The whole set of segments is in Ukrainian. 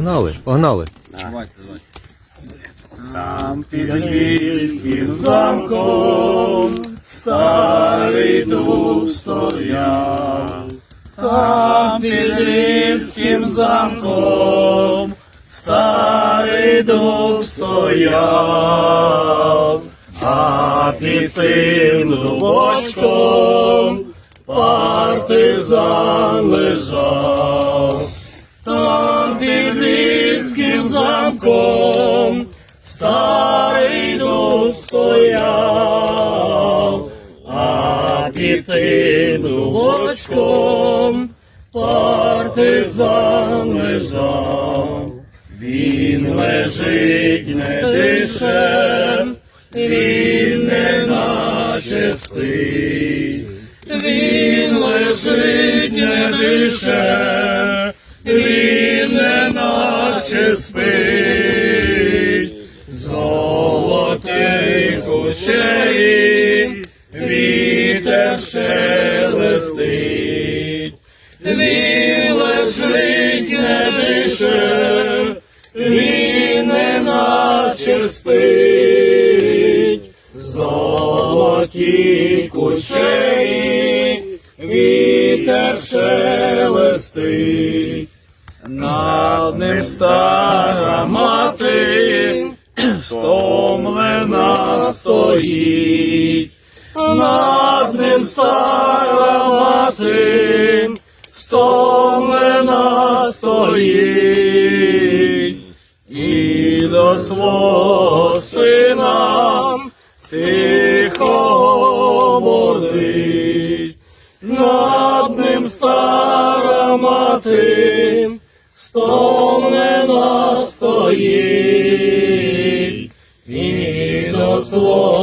Погнали, погнали. Давайте, давайте. Там під львівським замком старий дух стояв. Там під львівським замком старий дух стояв. А під тим дубочком партизан лежав. Тим дубочком партизан лежав. Він лежить не дише, він не наче спить. Він лежить не дише, він не наче спить. Золотий кучері, вітер шелестить. Він лежить не дише, він не наче спить. Золоті кучері, вітер шелестить. Над ним стара мати, стомлена стоїть. Стара мати, стомлена стоїть. І до свого сина тихо говорить. Над ним стара мати, стомлена стоїть. І до свого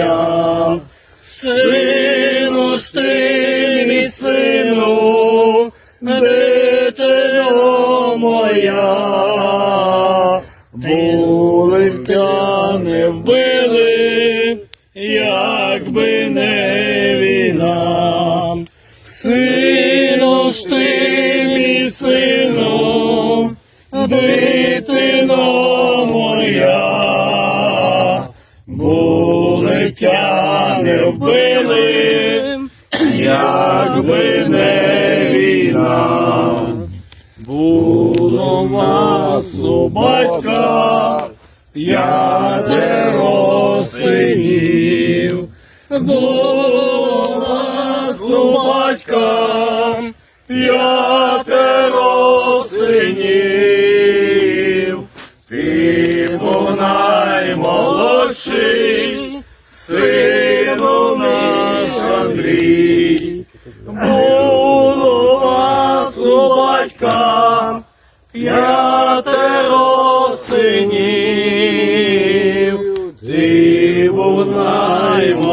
моя, сину ж ти, мій сину, дитино моя, були б тя не вбили, якби не війна. Сину ж ти, мій сину, дитино вбили, якби не війна. Було вас у батька п'ятеро синів, було вас у батька п'ятеро синів, батька п'ятеро синів, ти був наймолодший,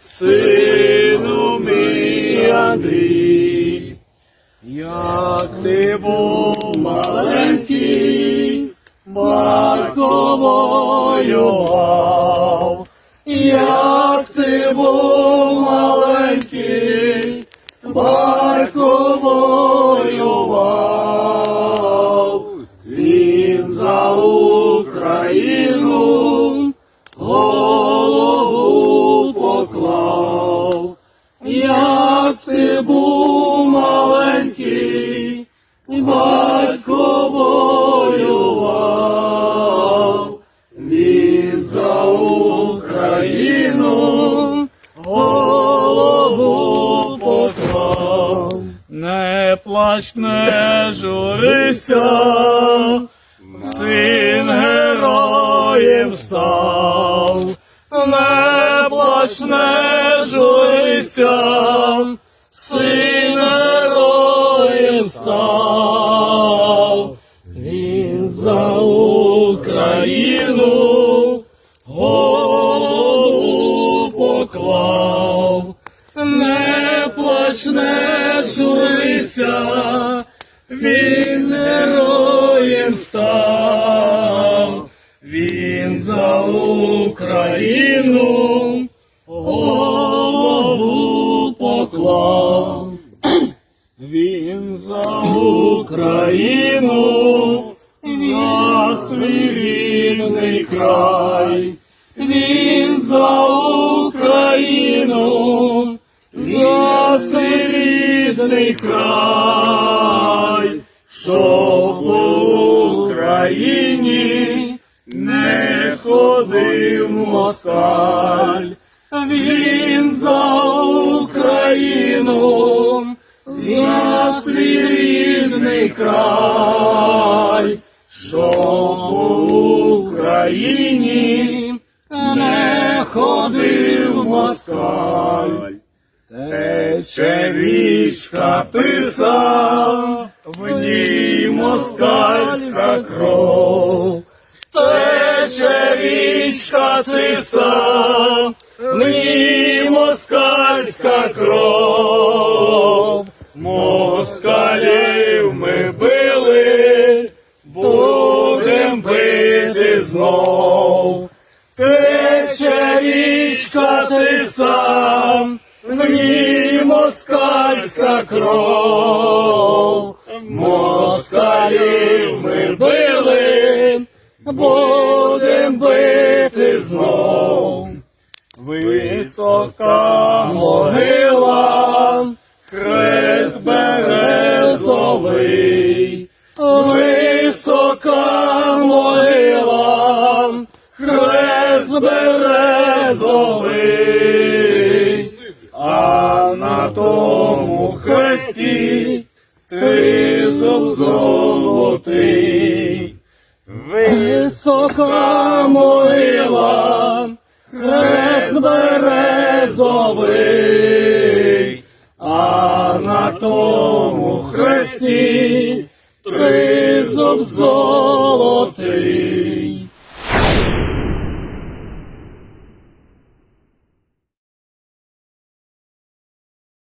сину мій Андрій. Як ти був маленький, батько воював, як ти був маленький, батько Як ти був маленький, батько воював, він за Україну голову поклав. Не плач, не журися, син героїв став. Не плач, не журися, Християн, син героєм став, він за Україну голову поклав, не плач, не журися, він героєм став, він за Україну. Край. Він за Україну, за свій край, щоб в Україні не ходив москаль. Він за Україну, за свій рідний край, щоб в Україні не ходив москаль. Тече річка тиса, в ній москальська кров. Тече річка тиса, в ній москальська кров. Москалів знов. Тече річка тиса, в ній москальська кров. Москалів ми били, будем бити знов. Висока могила, хрест березовий, березовий, а на тому хресті ти золотий, висока могила, хрест березовий, а на тому хресті три золотий.